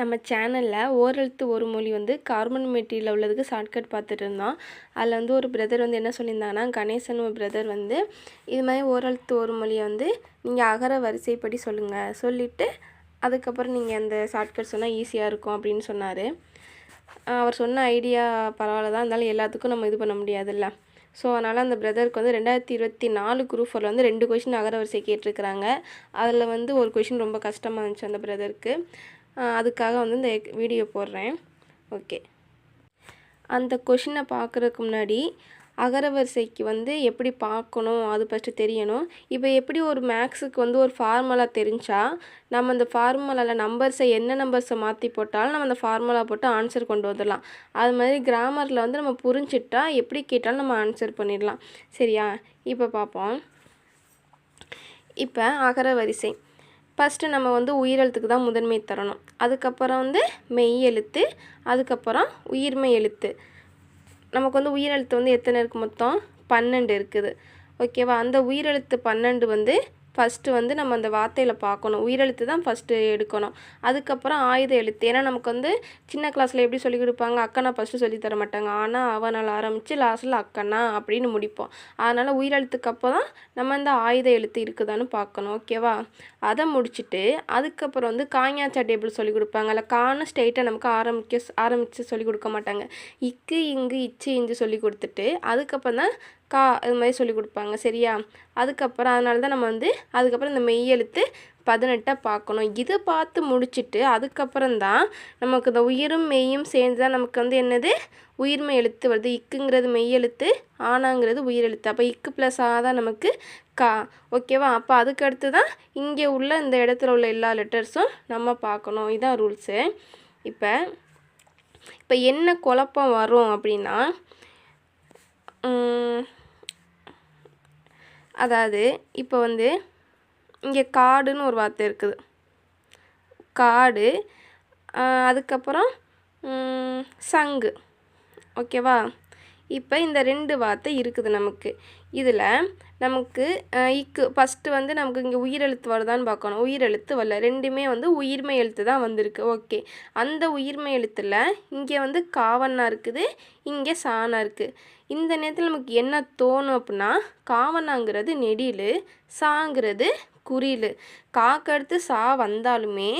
நம்ம சேனலில் ஓரெழுத்து ஒரு மொழி வந்து கார்பன் மெட்டீரியல் உள்ளதுக்கு ஷார்ட்கட் பார்த்துட்டு இருந்தோம். அதில் வந்து ஒரு பிரதர் வந்து என்ன சொல்லியிருந்தாங்கன்னா கணேசன் ஒரு பிரதர் வந்து இது மாதிரி ஓரெழுத்து ஒரு மொழியை வந்து நீங்கள் அகர வரிசைப்படி சொல்லுங்கள் சொல்லிவிட்டு அதுக்கப்புறம் நீங்கள் அந்த ஷார்ட்கட் சொன்னால் ஈஸியாக இருக்கும் அப்படின்னு சொன்னார். அவர் சொன்ன ஐடியா பரவாயில்ல தான் இருந்தாலும் எல்லாத்துக்கும் நம்ம இது பண்ண முடியாதுல்ல. ஸோ அதனால் அந்த பிரதருக்கு வந்து ரெண்டாயிரத்தி இருபத்தி நாலு குரூப் ஃபோரில் வந்து ரெண்டு கொஷின் அகர வரிசை கேட்டிருக்கிறாங்க. அதில் வந்து ஒரு கொஷின் ரொம்ப கஷ்டமாக இருந்துச்சு அந்த பிரதருக்கு அதுக்காக வந்து இந்த வீடியோ போடுறேன். ஓகே. அந்த கொஷினை பார்க்குறதுக்கு முன்னாடி அகரவரிசைக்கு வந்து எப்படி பார்க்கணும் அது ஃபஸ்ட்டு தெரியணும். இப்போ எப்படி ஒரு மேக்ஸுக்கு வந்து ஒரு ஃபார்முலா தெரிஞ்சா நம்ம அந்த ஃபார்முலாவில் நம்பர்ஸை என்ன நம்பர்ஸை மாற்றி போட்டாலும் நம்ம அந்த ஃபார்முலா போட்டு ஆன்சர் கொண்டு வந்துடலாம். அது மாதிரி கிராமரில் வந்து நம்ம புரிஞ்சிட்டா எப்படி கேட்டாலும் நம்ம ஆன்சர் பண்ணிடலாம். சரியா? இப்போ பார்ப்போம். இப்போ அகரவரிசை. ஃபஸ்ட்டு நம்ம வந்து உயிரெழுத்துக்கு தான் முதன்மை தரணும். அதுக்கப்புறம் வந்து மெய் எழுத்து அதுக்கப்புறம் உயிர்மெய் எழுத்து. நமக்கு வந்து உயிரெழுத்து வந்து எத்தனை இருக்குது மொத்தம்? பன்னெண்டு இருக்குது. ஓகேவா அந்த உயிரெழுத்து பன்னெண்டு வந்து ஃபஸ்ட்டு வந்து நம்ம அந்த வார்த்தையில் பார்க்கணும். உயிரெழுத்து தான் ஃபஸ்ட்டு எடுக்கணும். அதுக்கப்புறம் ஆயுத எழுத்து. ஏன்னா நமக்கு வந்து சின்ன கிளாஸில் எப்படி சொல்லி கொடுப்பாங்க? அக்கனா ஃபஸ்ட்டு சொல்லி தர மாட்டாங்க. ஆனால் அவனால் ஆரம்பித்து லாஸ்ட்டில் அக்கனா அப்படின்னு முடிப்போம். அதனால் உயிரெழுத்துக்கு அப்போ தான் நம்ம இந்த ஆயுத எழுத்து இருக்குதான்னு பார்க்கணும். ஓகேவா அதை முடிச்சுட்டு அதுக்கப்புறம் வந்து காஞ்ஞாச்சா டேபிள் சொல்லி கொடுப்பாங்க. அதில் காணும் ஸ்டேட்டை நமக்கு ஆரம்பிக்க ஆரம்பித்து சொல்லி கொடுக்க மாட்டாங்க. இக்கு இங்கு இச்சு இஞ்சு சொல்லி கொடுத்துட்டு அதுக்கப்புறம் தான் கா இது மாதிரி சொல்லி கொடுப்பாங்க சரியா? அதுக்கப்புறம் அதனால தான் நம்ம வந்து அதுக்கப்புறம் இந்த மெய் எழுத்து பதினெட்டை பார்க்கணும். இதை பார்த்து முடிச்சுட்டு அதுக்கப்புறம் தான் நமக்கு இந்த உயிரும் மெய்யும் சேர்ந்து தான் நமக்கு வந்து என்னது? உயிர்மை எழுத்து வருது. இக்குங்கிறது மெய் எழுத்து ஆனாங்கிறது உயிர் எழுத்து. அப்போ இக்கு ப்ளஸ் ஆ தான் நமக்கு கா. ஓகேவா அப்போ அதுக்கு அடுத்து தான் இங்கே உள்ள இந்த இடத்துல உள்ள எல்லா லெட்டர்ஸும் நம்ம பார்க்கணும். இதுதான் ரூல்ஸு இப்போ இப்போ என்ன குழப்பம் வரும் அப்படின்னா அதாவது இப்போ வந்து இங்கே காடுன்னு ஒரு வார்த்தை இருக்குது. காடு அதுக்கப்புறம் சங்கு. ஓகேவா? இப்போ இந்த ரெண்டு வார்த்தை இருக்குது நமக்கு. இதில் நமக்கு இக்கு ஃபஸ்ட்டு வந்து நமக்கு இங்கே உயிரெழுத்து வருதான்னு பார்க்கணும். உயிரெழுத்து வரல. ரெண்டுமே வந்து உயிர்மை எழுத்து தான் வந்திருக்கு. ஓகே. அந்த உயிர்மை எழுத்தில் இங்கே வந்து காவண்ணா இருக்குது இங்கே சாணா இருக்குது இந்த நேரத்தில் நமக்கு என்ன தோணும் அப்படின்னா காவண்ணாங்கிறது நெடில் சாங்கிறது குறியில் காக்கடுத்து சா வந்தாலுமே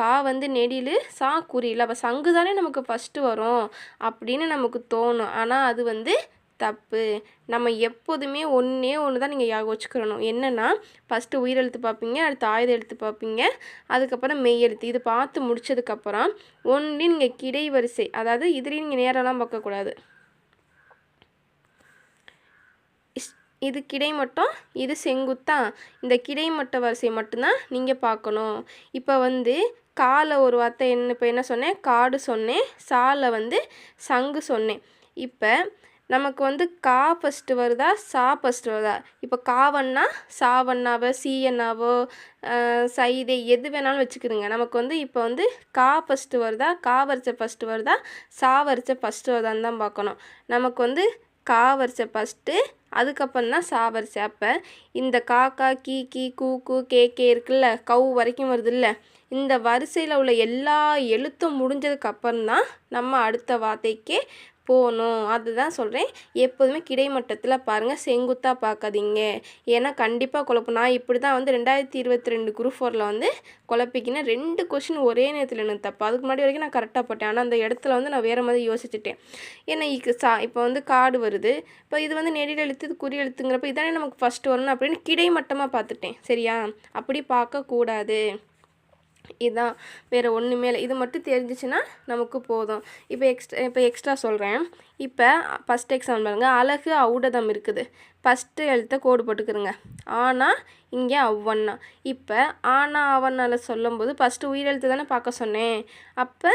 கா வந்து நெடியில் சா குறியில் அப்போ சங்கு தானே நமக்கு ஃபஸ்ட்டு வரும் அப்படின்னு நமக்கு தோணும். ஆனால் அது வந்து தப்பு. நம்ம எப்போதுமே ஒன்றே ஒன்று தான் நீங்கள் யாக வச்சுக்கிறணும் என்னென்னா ஃபஸ்ட்டு உயிரெழுத்து பார்ப்பீங்க அடுத்து ஆயுத எழுத்து பார்ப்பீங்க. அதுக்கப்புறம் மெய் எழுத்து. இது பார்த்து முடிச்சதுக்கப்புறம் ஒன்லி நீங்கள் கிடை வரிசை அதாவது இதுலேயும் நீங்கள் நேரெல்லாம் பார்க்கக்கூடாது. இது கிடை மட்டும் இது செங்குத்தா? இந்த கிடைமட்ட வரிசை மட்டும்தான் நீங்கள் பார்க்கணும். இப்போ வந்து காலை ஒரு வார்த்தை என்ன இப்போ என்ன சொன்னேன்? காடு சொன்னேன் சாலை வந்து சங்கு சொன்னேன். இப்போ நமக்கு வந்து கா ஃபஸ்ட்டு வருதா? சா ஃபஸ்ட்டு வருதா? இப்போ காவண்ணா சாவண்ணாவோ சீயண்ணாவோ சைதை எது வேணாலும் வச்சுக்கிறோங்க நமக்கு வந்து இப்போ வந்து கா ஃபஸ்ட்டு வருதா? கா வரிச்ச ஃபஸ்ட்டு வருதா? சா வரிச்ச ஃபஸ்ட்டு வருதான்னு தான் பார்க்கணும். நமக்கு வந்து கா வரிச்ச ஃபஸ்ட்டு அதுக்கப்புறம் தான் சா வரிசை அப்போ இந்த காக்கா கீ கீ கூ கூ கே கே இருக்குல்ல கவு வரைக்கும் வருதுல்ல இந்த வரிசையில் உள்ள எல்லா எழுத்தும் முடிஞ்சதுக்கு அப்புறம் தான் நம்ம அடுத்த வார்த்தைக்கே போகணும் அதுதான் சொல்கிறேன் எப்போதுமே கிடைமட்டத்தில் பாருங்கள் செங்குத்தாக பார்க்காதீங்க. ஏன்னா கண்டிப்பாக குழப்பம். நான் இப்படி தான் வந்து ரெண்டாயிரத்தி இருபத்தி ரெண்டு குரூப் ஃபோரில் வந்து குழப்பிக்கினேன் ரெண்டு கொஷின் ஒரே நேரத்தில் எனக்கு தப்பு. அதுக்கு முன்னாடி வரைக்கும் நான் கரெக்டாக போட்டேன். ஆனால் அந்த இடத்துல வந்து நான் வேறு மாதிரி யோசிச்சுட்டேன். ஏன்னா இக்கு சா இப்போ வந்து காடு வருது. இப்போ இது வந்து நெடியில் எழுத்து இது குறி எழுத்துங்கிறப்ப இதானே நமக்கு ஃபஸ்ட்டு வரணும் அப்படின்னு கிடைமட்டமாக பார்த்துட்டேன். சரியா? அப்படி பார்க்கக்கூடாது. இதுதான் வேறு ஒன்றுமே இல்லை. இது மட்டும் தெரிஞ்சிச்சுன்னா நமக்கு போதும். இப்போ எக்ஸ்ட்ரா இப்போ எக்ஸ்ட்ரா சொல்கிறேன் இப்போ ஃபஸ்ட் எக்ஸாம்பிள் பாருங்கள் அழகு ஔடதம் இருக்குது. ஃபஸ்ட்டு எழுத்த கோடு போட்டுக்கிறங்க ஆனால் இங்கே அவ்வண்ணா. இப்போ ஆனா அவனால் சொல்லும்போது ஃபஸ்ட்டு உயிரெழுத்து தானே பார்க்க சொன்னேன். அப்போ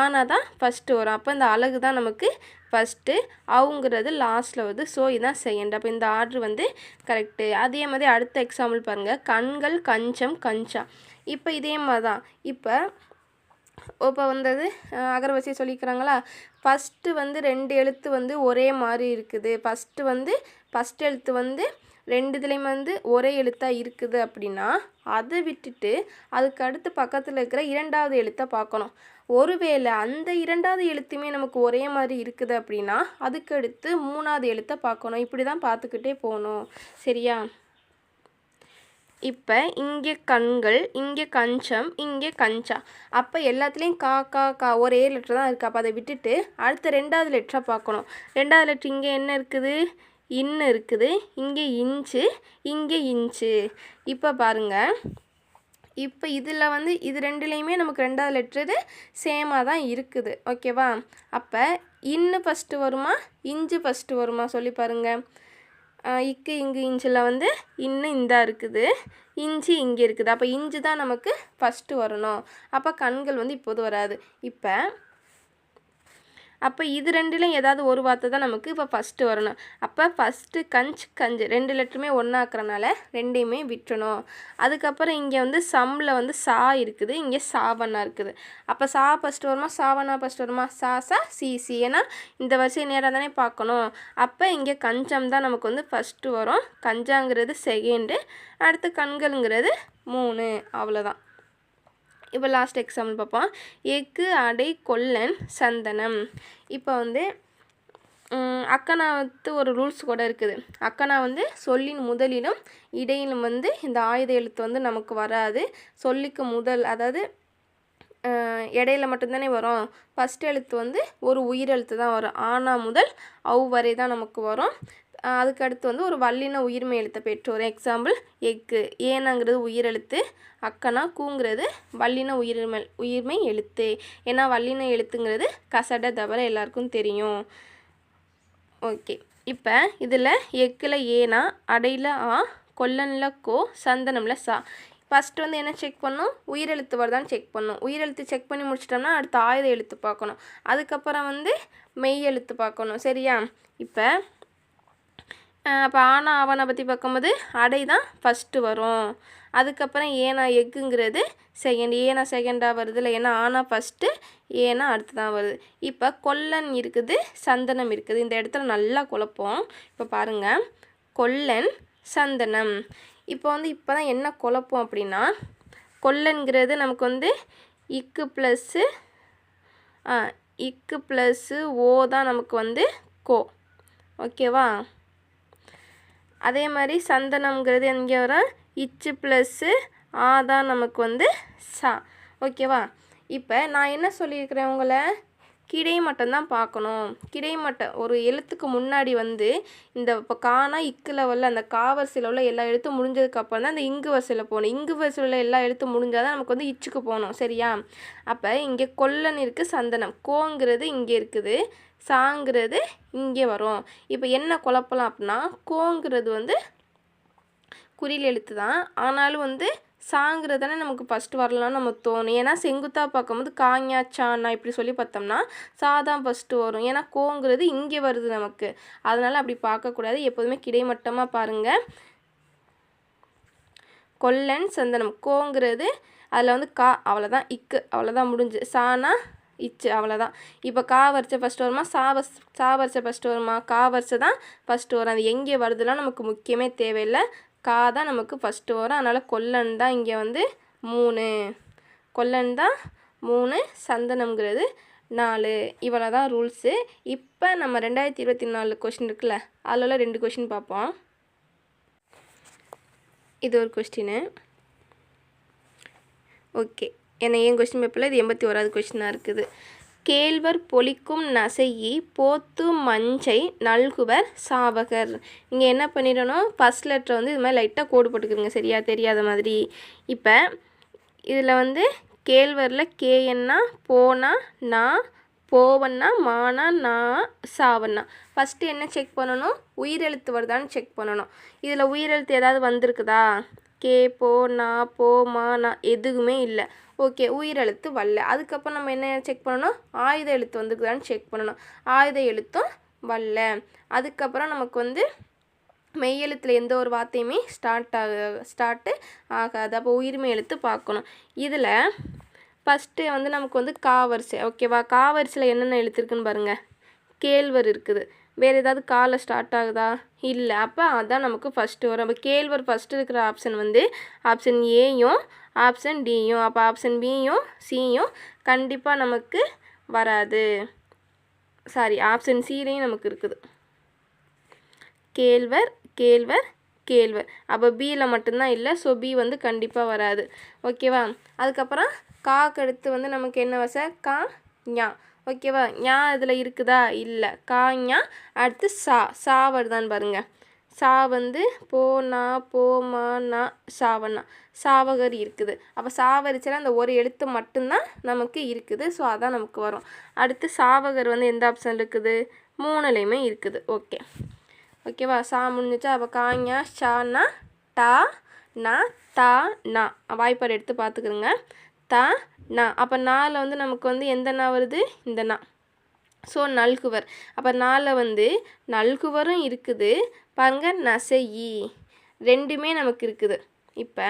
ஆனா தான் ஃபஸ்ட்டு வரும். அப்போ இந்த அழகு தான் நமக்கு ஃபஸ்ட்டு அவங்கிறது லாஸ்ட்டில் வருது ஸோ இதுதான் செகண்ட் அப்போ இந்த ஆர்டர் வந்து கரெக்டு அதே மாதிரி அடுத்த எக்ஸாம்பிள் பாருங்கள் கண்கள் கஞ்சம் கஞ்சா. இப்போ இதே மாதிரி தான் இப்போ இப்போ வந்தது அகரவசியை சொல்லிக்கிறாங்களா? ஃபஸ்ட்டு வந்து ரெண்டு எழுத்து வந்து ஒரே மாதிரி இருக்குது. ஃபஸ்ட்டு வந்து ஃபஸ்ட் எழுத்து வந்து ரெண்டு இதுலேயும் வந்து ஒரே எழுத்தாக இருக்குது அப்படின்னா அதை விட்டுட்டு அதுக்கு அடுத்து பக்கத்தில் இருக்கிற இரண்டாவது எழுத்தை பார்க்கணும். ஒருவேளை அந்த இரண்டாவது எழுத்துமே நமக்கு ஒரே மாதிரி இருக்குது அப்படின்னா அதுக்கு அடுத்து மூணாவது எழுத்தை பார்க்கணும். இப்படி தான் பார்த்துக்கிட்டே போகணும். சரியா? இப்போ இங்கே கண்கள் இங்கே கஞ்சம் இங்கே கஞ்சா. அப்போ எல்லாத்துலேயும் கா கா கா ஒரே லெட்டர் தான் இருக்குது அப்போ அதை விட்டுட்டு அடுத்த ரெண்டாவது லெட்டராக பார்க்கணும். ரெண்டாவது லெட்ரு இங்கே என்ன இருக்குது? இன்னு இருக்குது இங்கே இன்ச்சு இங்கே இன்ச்சு. இப்போ பாருங்கள் இப்போ இதில் வந்து இது ரெண்டுலேயுமே நமக்கு ரெண்டாவது லெட்ரு சேமாக தான் இருக்குது. ஓகேவா அப்போ இன்னு ஃபஸ்ட்டு வருமா இஞ்சு ஃபஸ்ட்டு வருமா சொல்லி பாருங்கள் இக்கு இங்கு இஞ்சில் வந்து இன்னும் இந்தா இருக்குது. இஞ்சி இங்கே இருக்குது. அப்போ இஞ்சி தான் நமக்கு ஃபஸ்ட்டு வரணும். அப்போ கண்கள் வந்து இப்போது வராது. இப்போ அப்போ இது ரெண்டுலையும் ஏதாவது ஒரு வார்த்தை தான் நமக்கு இப்போ ஃபஸ்ட்டு வரணும். அப்போ ஃபஸ்ட்டு கஞ்ச் கஞ்சு ரெண்டு லெட்டருமே ஒன்றாக்குறனால ரெண்டையுமே விட்டுணும் அதுக்கப்புறம் இங்கே வந்து சம்மில் வந்து சா இருக்குது இங்கே சாவண்ணா இருக்குது. அப்போ சா ஃபஸ்ட்டு வருமா? சாவண்ணா ஃபஸ்ட்டு வருமா? சா சா சி சி ஏன்னா இந்த வரிசை நேராக தானே பார்க்கணும். அப்போ இங்கே கஞ்சம் தான் நமக்கு வந்து ஃபஸ்ட்டு வரும். கஞ்சாங்கிறது செகண்டு அடுத்து கண்களுங்கிறது மூணு அவ்வளோதான் இப்போ லாஸ்ட் எக்ஸாம்பிள் பார்ப்போம். எக்கு அடை கொல்லன் சந்தனம். இப்போ வந்து அக்கனா வந்து ஒரு ரூல்ஸ் கூட இருக்குது. அக்கனா வந்து சொல்லின் முதலிலும் இடையிலும் வந்து இந்த ஆயுத எழுத்து வந்து நமக்கு வராது. சொல்லிக்கு முதல் அதாவது இடையில மட்டும்தானே வரும். ஃபஸ்ட் எழுத்து வந்து ஒரு உயிரெழுத்து தான் வரும். ஆனா முதல் அவ் வரை தான் நமக்கு வரும். அதுக்கு அடுத்து வந்து ஒரு வல்லின உயிர்மை எழுத்தை பெற்றோர். எக்ஸாம்பிள் எக்கு ஏனாங்கிறது உயிரெழுத்து அக்கனா கூங்கிறது வல்லின உயிர்மை உயிர்மை எழுத்து. ஏன்னா வல்லின எழுத்துங்கிறது கசட தவற எல்லாருக்கும் தெரியும். ஓகே. இப்போ இதில் எக்கில் ஏனா அடையில் ஆ கொல்லனில் கோ சந்தனமில் சா. ஃபஸ்ட்டு வந்து என்ன செக் பண்ணணும் உயிரெழுத்து வருதான்னு செக் பண்ணணும் உயிரெழுத்து செக் பண்ணி முடிச்சிட்டோம்னா அடுத்து ஆயுத எழுத்து பார்க்கணும். அதுக்கப்புறம் வந்து மெய் எழுத்து பார்க்கணும். சரியா? இப்போ அப்போ ஆனா ஆவணை பற்றி பார்க்கும்போது அடை தான் ஃபஸ்ட்டு வரும். அதுக்கப்புறம் ஏனா எக்குங்கிறது செகண்ட் ஏனா செகண்டாக வருது இல்லை ஏன்னா ஆனா ஃபஸ்ட்டு ஏனா அடுத்து தான் வருது. இப்போ கொல்லன் இருக்குது சந்தனம் இருக்குது. இந்த இடத்துல நல்லா குழப்பம். இப்போ பாருங்கள் கொல்லன் சந்தனம். இப்போ வந்து இப்போ தான் என்ன குழப்பம் அப்படின்னா கொல்லன்கிறது நமக்கு வந்து இக்கு ப்ளஸ்ஸு இக்கு ப்ளஸ்ஸு ஓ தான் நமக்கு வந்து கோ. ஓகேவா? அதே மாதிரி சந்தனம்ங்கிறது எங்கே வரும்? இச்சு ப்ளஸ்ஸு ஆ தான் நமக்கு வந்து சா. ஓகேவா? இப்போ நான் என்ன சொல்லியிருக்கிறேன் உங்களை? கிடைமட்டம் தான் பார்க்கணும். கிடைமட்டம் ஒரு எழுத்துக்கு முன்னாடி வந்து இந்த இப்போ காணா இக்கு லெவலில் அந்த கா வரிசையில் உள்ள எல்லா எழுத்தும் முடிஞ்சதுக்கப்புறம் தான் அந்த இங்கு வரிசையில் போகணும். இங்கு வரிசையில் உள்ள எல்லா எழுத்தும் முடிஞ்சால் தான் நமக்கு வந்து இச்சுக்கு போகணும். சரியா? அப்போ இங்கே கொல்லன் இருக்குது சந்தனம். கோங்கிறது இங்கே இருக்குது. சாங்கிறது இங்கே வரும். இப்போ என்ன குழப்பலாம் அப்படின்னா கோங்கிறது வந்து குறியில் எழுத்து தான். ஆனாலும் வந்து சாங்கிறது தானே நமக்கு ஃபஸ்ட்டு வரலாம்னு நம்ம தோணும். ஏன்னா செங்குத்தாக பார்க்கும்போது காஞா சாண்ணா இப்படி சொல்லி பார்த்தோம்னா சா தான் ஃபஸ்ட்டு வரும். ஏன்னா கோங்கிறது இங்கே வருது நமக்கு. அதனால் அப்படி பார்க்கக்கூடாது. எப்போதுமே கிடைமட்டமாக பாருங்கள் கொல்லன் சந்தனம். கோங்கிறது அதில் வந்து கா அவ்வளோதான் இக்கு அவ்வளோதான் முடிஞ்சு. சானா இச்சு அவ்வளோதான் இப்போ கா வரிசை ஃபஸ்ட்டு வருமா சா வஸ் சா வரிசை ஃபஸ்ட்டு வருமா கா வரிசை தான் ஃபஸ்ட்டு வரும் அது எங்கே வருதுலாம் நமக்கு முக்கியமே தேவையில்லை. கா தான் நமக்கு ஃபஸ்ட்டு வரும் அதனால் கொல்லன் தான் இங்கே வந்து மூணு. கொல்லன் தான் மூணு சந்தனம்ங்கிறது நாலு. இவ்வளோ தான் ரூல்ஸு இப்போ நம்ம ரெண்டாயிரத்தி இருபத்தி நாலு கொஷின் இருக்குல்ல அதில் ரெண்டு கொஷின் பார்ப்போம். இது ஒரு கொஸ்டின் ஓகே ஏன்னா ஏன் கொஸ்டின் பேப்பரில் இது எண்பத்தி ஓராவது கொஸ்டினாக இருக்குது. கேழ்வர் பொலிக்கும் நசையி போத்து மஞ்சை நல்குவர் சாவகர். இங்கே என்ன பண்ணிடணும்? ஃபஸ்ட் லெட்டர் வந்து இது மாதிரி லைட்டாக கோடு போட்டுக்கிறீங்க. சரியா? தெரியாத மாதிரி. இப்போ இதில் வந்து கேழ்வரில் கேஎன்னா போனா நா போவன்னா மானா நா சாவண்ணா ஃபஸ்ட்டு என்ன செக் பண்ணணும்? உயிரெழுத்து வருதான்னு செக் பண்ணணும். இதில் உயிரெழுத்து ஏதாவது வந்திருக்குதா? கே போ நா போ மா நா எதுவுமே இல்லை. ஓகே உயிரெழுத்து வரல. அதுக்கப்புறம் நம்ம என்ன செக் பண்ணணும்? ஆயுத எழுத்து வந்துக்குதான்னு செக் பண்ணணும். ஆயுத எழுத்தும் வரல. அதுக்கப்புறம் நமக்கு வந்து மெய்யெழுத்தில் எந்த ஒரு வார்த்தையுமே ஸ்டார்ட் ஆக ஸ்டார்ட்டு ஆகாது. அப்போ உயிர்மை எழுத்து பார்க்கணும். இதில் ஃபஸ்ட்டு வந்து நமக்கு வந்து காவரிசை. ஓகேவா காவரிசையில் என்னென்ன எழுத்துருக்குன்னு பாருங்கள் கேழ்வர் இருக்குது. வேறு ஏதாவது காலை ஸ்டார்ட் ஆகுதா? இல்லை. அப்போ அதான் நமக்கு ஃபஸ்ட்டு வரும். அப்போ கேழ்வர் ஃபஸ்ட்டு இருக்கிற ஆப்ஷன் வந்து ஆப்ஷன் ஏயும் ஆப்ஷன் டியும் அப்போ ஆப்ஷன் பியும் சியும் கண்டிப்பாக நமக்கு வராது. சாரி ஆப்ஷன் சிலையும் நமக்கு இருக்குது. கேழ்வர் கேழ்வர் கேழ்வர் அப்போ பியில் மட்டும்தான் இல்லை ஸோ பி வந்து கண்டிப்பாக வராது. ஓகேவா அதுக்கப்புறம் காக்கு அடுத்து வந்து நமக்கு என்ன வச? கா ஞா. ஓகேவா ஞா இதில் இருக்குதா? இல்லை. கா ஞா. அடுத்து சா. சா வருதான்னு பாருங்கள் சா வந்து போ நா போ மா நா சாவண்ணா சாவகர் இருக்குது. அப்போ சாவரிச்சல அந்த ஒரு எழுத்து மட்டும்தான் நமக்கு இருக்குது. ஸோ அதான் நமக்கு வரும். அடுத்து சாவகர் வந்து எந்த ஆப்ஷன் இருக்குது? மூணுலேயுமே இருக்குது. ஓகே. ஓகேவா சா முடிஞ்சிச்சா? அப்போ காஞா ஷானா டா நா தா நா. வாய்ப்பாடு எடுத்து பார்த்துக்கிறோங்க தா நா. அப்போ நாளில் வந்து நமக்கு வந்து எந்த நா வருது? இந்த நா. ஸோ நல்குவர். அப்போ நாளில் வந்து நல்குவரும் இருக்குது. பாருங்க நசையி. ரெண்டுமே நமக்கு இருக்குது. இப்போ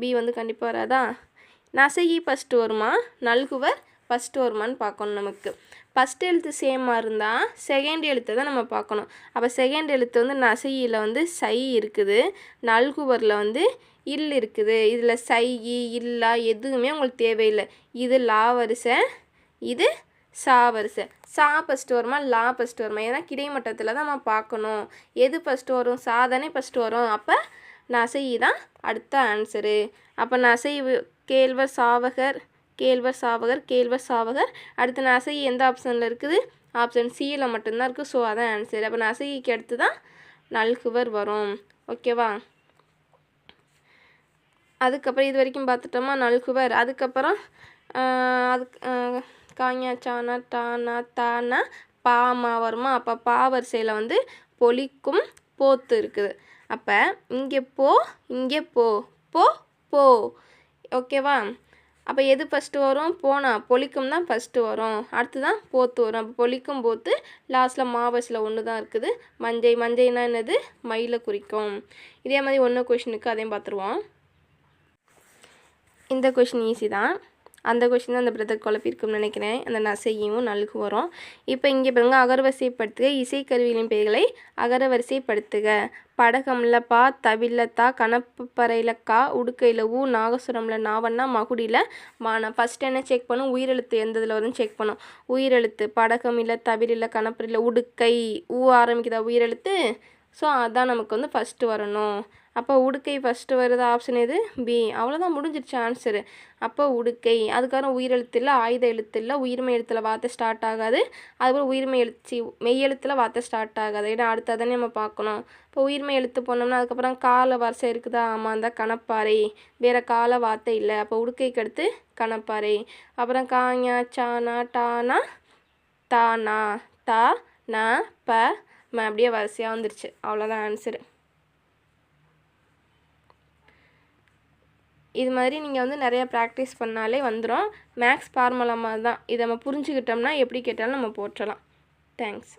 பி வந்து கண்டிப்பாக வராதா? நசையி ஃபஸ்ட்டு வருமா? நல்குவர் ஃபஸ்ட்டு வருமான்னு பார்க்கணும் நமக்கு. ஃபஸ்ட் எழுத்து சேமாக இருந்தால் செகண்ட் எழுத்தை தான் நம்ம பார்க்கணும். அப்போ செகண்ட் எழுத்து வந்து நசையில் வந்து சை இருக்குது. நல்குவரில் வந்து இல் இருக்குது. இதில் சை இல்லா எதுவுமே உங்களுக்கு தேவையில்லை. இது லா வரிசை இது சா வரிசை. சா ஃபஸ்ட்டு வருமா? லா ஃபஸ்ட்டு வருமா? ஏன்னா கிடைமட்டத்தில் தான் நம்ம பார்க்கணும். எது ஃபஸ்ட்டு வரும்? சா தானே ஃபஸ்ட்டு வரும். அப்போ நசை தான் அடுத்த ஆன்சரு அப்போ நசை கேழ்வர் சாவகர் கேழ்வர் சாவகர் கேழ்வர் சாவகர். அடுத்து நசை எந்த ஆப்ஷனில் இருக்குது? ஆப்ஷன் சியில் மட்டும்தான் இருக்குது ஸோ அதான் ஆன்சர் அப்போ நசைக்கு அடுத்து தான் நல்குவர் வரும். ஓகேவா அதுக்கப்புறம் இது வரைக்கும் பார்த்துட்டோமா? நல்குவர். அதுக்கப்புறம் அதுக்கு காஞா சானா டானா தானா பாமா வருமா? அப்போ பா வரிசையில் வந்து பொலிக்கும் போத்து இருக்குது. அப்போ இங்கே போ இங்கே போ போ போ. ஓகேவா அப்போ எது ஃபஸ்ட்டு வரும்? போனா பொலிக்கும் தான் ஃபஸ்ட்டு வரும். அடுத்து தான் போத்து வரும். அப்போ பொலிக்கும் போத்து லாஸ்ட்டில் மாவசில் ஒன்று தான் இருக்குது. மஞ்சை மஞ்சைனா என்னது? மயிலை குறிக்கும். இதே மாதிரி ஒன்று கொஷினுக்கு அதையும் பார்த்துருவோம். இந்த கொஷின் ஈஸி தான். அந்த கொஷின் தான் அந்த பிரதர் குழப்பிருக்கும்னு நினைக்கிறேன். அந்த நசையும் நல்கு வரும் இப்போ இங்கே பாருங்கள் அகரவரிசைப்படுத்துக. இசைக்கருவிகளின் பெயர்களை அகரவரிசைப்படுத்துக. படகம்ல பா தவில்ல தா கணப்பு பறையில கா உடுக்கையில் ஊ நாகசுரமில் நாவண்ணா மகுடியில் மானா ஃபஸ்ட் என்ன செக் பண்ணும்? உயிரெழுத்து எந்த இதில் வருதுன்னு செக் பண்ணும். உயிரெழுத்து படகம் இல்லை தவிரில் கணப்பரில் உடுக்கை ஊ ஆரம்பிக்குதா உயிரெழுத்து? ஸோ அதான் நமக்கு வந்து ஃபஸ்ட்டு வரணும். அப்போ உடுக்கை ஃபஸ்ட்டு வருது ஆப்ஷன் எது? பி அவ்வளோதான் முடிஞ்சிருச்சு ஆன்சரு அப்போ உடுக்கை. அதுக்கப்புறம் உயிரெழுத்து இல்லை ஆயுத எழுத்து இல்லை உயிர்மை எழுத்தில் வார்த்தை ஸ்டார்ட் ஆகாது. அதுக்கப்புறம் உயிர்மை எழுத்து மெய் எழுத்தில் வார்த்தை ஸ்டார்ட் ஆகாது. ஏன்னா அடுத்ததானே நம்ம பார்க்கணும். இப்போ உயிர்மை எழுத்து போனோம்னா அதுக்கப்புறம் கால வரிசை இருக்குதா? ஆமாம் அந்த கணப்பாறை. வேறு கால வார்த்தை இல்லை. அப்போ உடுக்கைக்கு அடுத்து கணப்பாறை. அப்புறம் காஞா சானா டானா தானா தா ந ப ம அப்படியே வரிசையாக வந்துருச்சு. அவ்வளோதான் ஆன்சரு இது மாதிரி நீங்கள் வந்து நிறையா ப்ராக்டிஸ் பண்ணாலே வந்துடும் மேக்ஸ் ஃபார்முலா மாதிரி தான். இதை நம்ம புரிஞ்சுக்கிட்டோம்னா எப்படி கேட்டாலும் நம்ம போட்டுடலாம் தேங்க்ஸ்